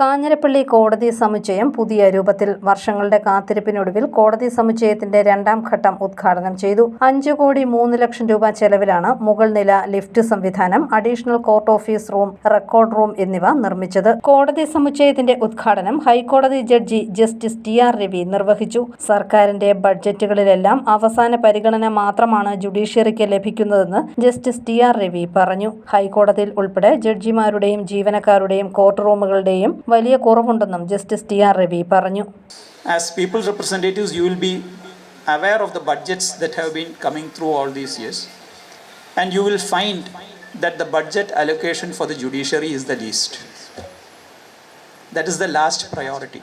കാഞ്ഞിരപ്പള്ളി കോടതി സമുച്ചയം പുതിയ രൂപത്തിൽ വർഷങ്ങളുടെ കാത്തിരിപ്പിനൊടുവിൽ കോടതി സമുച്ചയത്തിന്റെ രണ്ടാം ഘട്ടം ഉദ്ഘാടനം ചെയ്തു. അഞ്ചു കോടി മൂന്ന് ലക്ഷം രൂപ ചെലവിലാണ് മുകൾ നില ലിഫ്റ്റ് സംവിധാനം additional court office room record room എന്നിവ നിർമ്മിച്ചത്. കോടതി സമുച്ചയത്തിന്റെ ഉദ്ഘാടനം ഹൈക്കോടതി ജഡ്ജി ജസ്റ്റിസ് ടി ആർ രവി നിർവഹിച്ചു. സർക്കാരിന്റെ ബഡ്ജറ്റുകളിലെല്ലാം അവസാന പരിഗണന മാത്രമാണ് ജുഡീഷ്യറിക്ക് ലഭിക്കുന്നതെന്ന് ജസ്റ്റിസ് ടി ആർ രവി പറഞ്ഞു. ഹൈക്കോടതിയിൽ ഉൾപ്പെടെ ജഡ്ജിമാരുടെയും ജീവനക്കാരുടെയും കോർട്ട് റൂമുകളുടെയും വലിയ കുറവുണ്ടെന്നും ജസ്റ്റിസ് ടി ആർ രവി പറഞ്ഞു As people's representatives, you will be aware of the budgets that have been coming through all these years. And you will find that the budget allocation for the judiciary is the least. That is the last priority.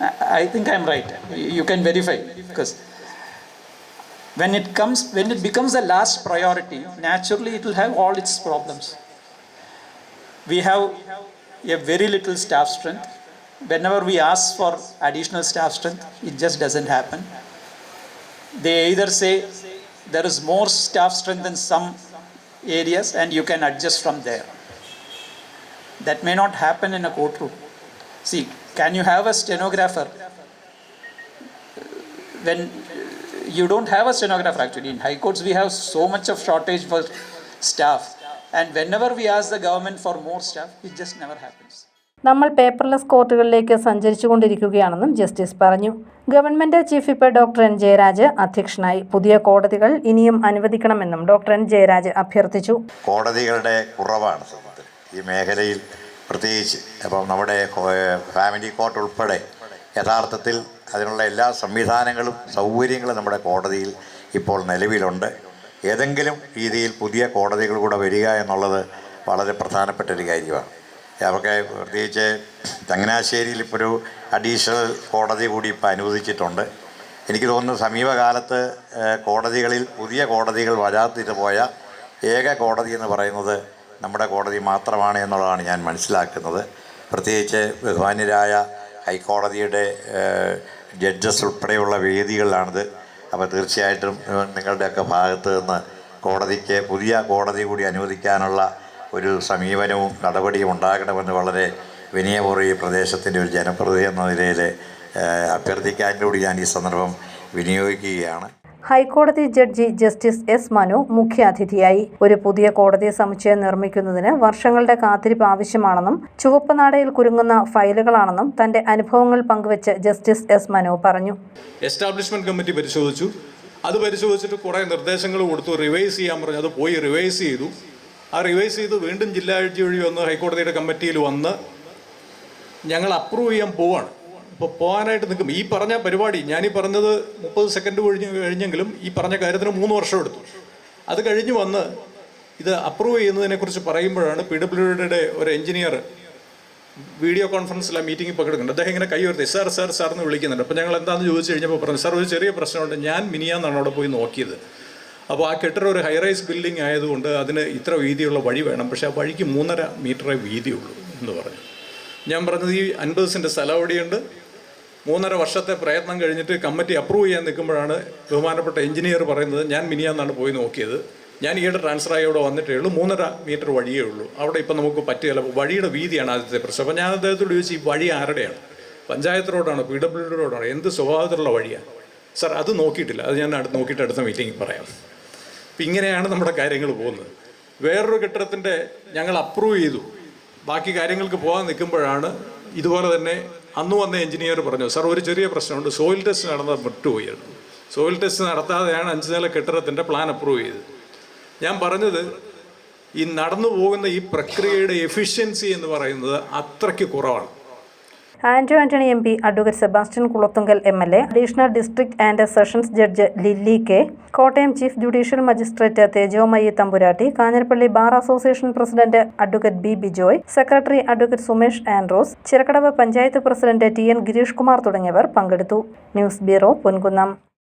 I, I think I'm right. You can verify because when it comes, when it becomes the last priority, naturally it will have all its problems. We have a very little staff strength. Whenever we ask for additional staff strength, it just doesn't happen. They either say there is more staff strength in some areas and you can adjust from there. That may not happen in a courtroom. See, can you have a stenographer when you don't have a stenographer actually? In high courts, we have so much of shortage for staff. And whenever we ask the government for more staff, it just never happens. നമ്മൾ paperless കോർട്ടുകളിലേക്ക് സഞ്ചരിച്ചുകൊണ്ടിരിക്കുകയാണെന്നും justice പറഞ്ഞു. Government chief whip doctor N Jayaraj അധ്യക്ഷനായി. പുതിയ കോടതികൾ ഇനിയും അനുവദിക്കണമെന്നും doctor N Jayaraj അഭ്യർത്ഥിച്ചു. കോടതികളുടെ കുറവാണ് സത്യത്തിൽ. ഈ മേഖലയിൽ പ്രത്യേകിച്ച് അപ്പം നമ്മുടെ ഫാമിലി കോർട്ട് ഉൾപ്പെടെ യഥാർത്ഥത്തിൽ അതിനുള്ള എല്ലാ സംവിധാനങ്ങളും സൗകര്യങ്ങളും നമ്മുടെ കോടതിയിൽ ഇപ്പോൾ നിലവിലുണ്ട്. ഏതെങ്കിലും രീതിയിൽ പുതിയ കോടതികൾ കൂടെ വരിക എന്നുള്ളത് വളരെ പ്രധാനപ്പെട്ട ഒരു കാര്യമാണ്. അവർക്ക് പ്രത്യേകിച്ച് ചങ്ങനാശ്ശേരിയിൽ ഇപ്പോൾ ഒരു അഡീഷണൽ കോടതി കൂടി ഇപ്പോൾ അനുവദിച്ചിട്ടുണ്ട്. എനിക്ക് തോന്നുന്നു സമീപകാലത്ത് കോടതികളിൽ പുതിയ കോടതികൾ വരാത്തിട്ട് പോയ ഏക കോടതി എന്ന് പറയുന്നത് നമ്മുടെ കോടതി മാത്രമാണ് എന്നുള്ളതാണ് ഞാൻ മനസ്സിലാക്കുന്നത്. പ്രത്യേകിച്ച് ബഹുമാന്യരായ ഹൈക്കോടതിയുടെ ജഡ്ജസ് ഉൾപ്പെടെയുള്ള വേദികളിലാണിത്. അപ്പോൾ തീർച്ചയായിട്ടും നിങ്ങളുടെയൊക്കെ ഭാഗത്ത് നിന്ന് കോടതിക്ക് പുതിയ കോടതി കൂടി അനുവദിക്കാനുള്ള ഒരു സമീപനവും നടപടിയും ഉണ്ടാകണമെന്ന് വളരെ വിനയപൂർവം ഈ പ്രദേശത്തിന്റെ ഒരു ജനപ്രതിനിധി എന്ന നിലയിൽ അഭ്യർത്ഥിക്കാൻ കൂടി ഞാൻ ഈ സന്ദർഭം വിനിയോഗിക്കുകയാണ്. ഹൈക്കോടതി ജഡ്ജി ജസ്റ്റിസ് എസ് മനു മുഖ്യാതിഥിയായി. ഒരു പുതിയ കോടതി സമുച്ചയം നിർമ്മിക്കുന്നതിന് വർഷങ്ങളുടെ കാത്തിരിപ്പ് ആവശ്യമാണെന്നും ചുവപ്പ് നാടയിൽ കുരുങ്ങുന്ന ഫയലുകളാണെന്നും തന്റെ അനുഭവങ്ങൾ പങ്കുവച്ച് ജസ്റ്റിസ് എസ് മനു പറഞ്ഞു. എസ്റ്റാബ്ലിഷ്മെന്റ് കമ്മിറ്റി പരിശോധിച്ചു. അത് പരിശോധിച്ചിട്ട് കുറേ നിർദ്ദേശങ്ങൾ കൊടുത്തു. റിവൈസ് ചെയ്യാൻ പറഞ്ഞു. അത് പോയി റിവൈസ് ചെയ്തു. ആ റിവൈസ് ചെയ്ത് വീണ്ടും ജില്ലാ ജഡ്ജി വഴി വന്ന് ഹൈക്കോടതിയുടെ കമ്മിറ്റിയിൽ വന്ന് ഞങ്ങൾ അപ്രൂവ് ചെയ്യാൻ പോവാണ്. ഇപ്പോൾ പോകാനായിട്ട് നിൽക്കും. ഈ പറഞ്ഞ പരിപാടി ഞാനീ പറഞ്ഞത് മുപ്പത് സെക്കൻഡ് കഴിഞ്ഞ് കഴിഞ്ഞെങ്കിലും ഈ പറഞ്ഞ കാര്യത്തിന് മൂന്ന് വർഷം എടുത്തു. അത് കഴിഞ്ഞ് വന്ന് ഇത് അപ്രൂവ് ചെയ്യുന്നതിനെക്കുറിച്ച് പറയുമ്പോഴാണ് പി ഡബ്ല്യു ഡിയുടെ ഒരു എഞ്ചിനീയർ വീഡിയോ കോൺഫറൻസിലെ മീറ്റിംഗ് പങ്കെടുക്കുന്നുണ്ട് അദ്ദേഹം ഇങ്ങനെ കൈ ഉയർത്തി സാർ സാർ സാർ എന്ന് വിളിക്കുന്നുണ്ട്. അപ്പോൾ ഞങ്ങൾ എന്താണെന്ന് ചോദിച്ചു കഴിഞ്ഞപ്പോൾ പറഞ്ഞു സാർ ഒരു ചെറിയ പ്രശ്നമുണ്ട്. ഞാൻ മിനിയാന്നാണ് അവിടെ പോയി നോക്കിയത്. അപ്പോൾ ആ കെട്ടിടം ഒരു ഹൈറൈസ് ബിൽഡിംഗ് ആയതുകൊണ്ട് അതിന് ഇത്ര വീതിയുള്ള വഴി വേണം. പക്ഷേ ആ വഴിക്ക് മൂന്നര മീറ്ററേ വീതിയുള്ളൂ എന്ന് പറഞ്ഞു. ഞാൻ പറഞ്ഞത് ഈ അൻപത് സെന്റ് സ്ഥലം അവിടെയുണ്ട്. മൂന്നര വർഷത്തെ പ്രയത്നം കഴിഞ്ഞിട്ട് കമ്മിറ്റി അപ്രൂവ് ചെയ്യാൻ നിൽക്കുമ്പോഴാണ് ബഹുമാനപ്പെട്ട എഞ്ചിനീയർ പറയുന്നത് ഞാൻ മിനിയാന്നാണ് പോയി നോക്കിയത്. ഞാൻ ഈയിടെ ട്രാൻസ്ഫർ ഇവിടെ വന്നിട്ടേ ഉള്ളൂ. മൂന്നര മീറ്റർ വഴിയേ ഉള്ളൂ. അവിടെ ഇപ്പം നമുക്ക് പറ്റുകയില്ല വഴിയുടെ വീതിയാണ് ആദ്യത്തെ പ്രശ്നം. അപ്പോൾ ഞാൻ അദ്ദേഹത്തോട് ചോദിച്ചു ഈ വഴി ആരുടെയാണ്? പഞ്ചായത്ത് റോഡാണ് പി ഡബ്ല്യു ഡി റോഡാണ് എന്ത് സ്വഭാവത്തിലുള്ള വഴിയാണ് സാർ അത് നോക്കിയിട്ടില്ല. അത് ഞാൻ അടുത്ത് നോക്കിയിട്ട് അടുത്ത മീറ്റിംഗിൽ പറയാം. അപ്പം ഇങ്ങനെയാണ് നമ്മുടെ കാര്യങ്ങൾ പോകുന്നത്. വേറൊരു കെട്ടിടത്തിന്റെ ഞങ്ങൾ അപ്രൂവ് ചെയ്തു. ബാക്കി കാര്യങ്ങൾക്ക് പോകാൻ നിൽക്കുമ്പോഴാണ് ഇതുപോലെ തന്നെ അന്ന് വന്ന എഞ്ചിനീയർ പറഞ്ഞു സാർ ഒരു ചെറിയ പ്രശ്നമുണ്ട്. സോയിൽ ടെസ്റ്റ് നടന്നത് വിട്ടുപോയിരുന്നു. സോയിൽ ടെസ്റ്റ് നടത്താതെയാണ് അഞ്ച് നില കെട്ടിടത്തിന്റെ പ്ലാൻ അപ്രൂവ് ചെയ്തത്. ഞാൻ പറഞ്ഞത് ഈ നടന്നു പോകുന്ന ഈ പ്രക്രിയയുടെ എഫിഷ്യൻസി എന്ന് പറയുന്നത് അത്രയ്ക്ക് കുറവാണ്. Anto Antony M P advocate Sebastian Kulathunkal M L A additional district and sessions judge Lilly K Kottayam chief judicial magistrate Thejomayi Thampuratti Kanjirappally bar association president advocate B Bijoy secretary advocate Sumesh Andrews Chirakkadavu panchayat president T N Girish Kumar തുടങ്ങിയവർ പങ്കെടുത്തു. News bureau Ponkunnam.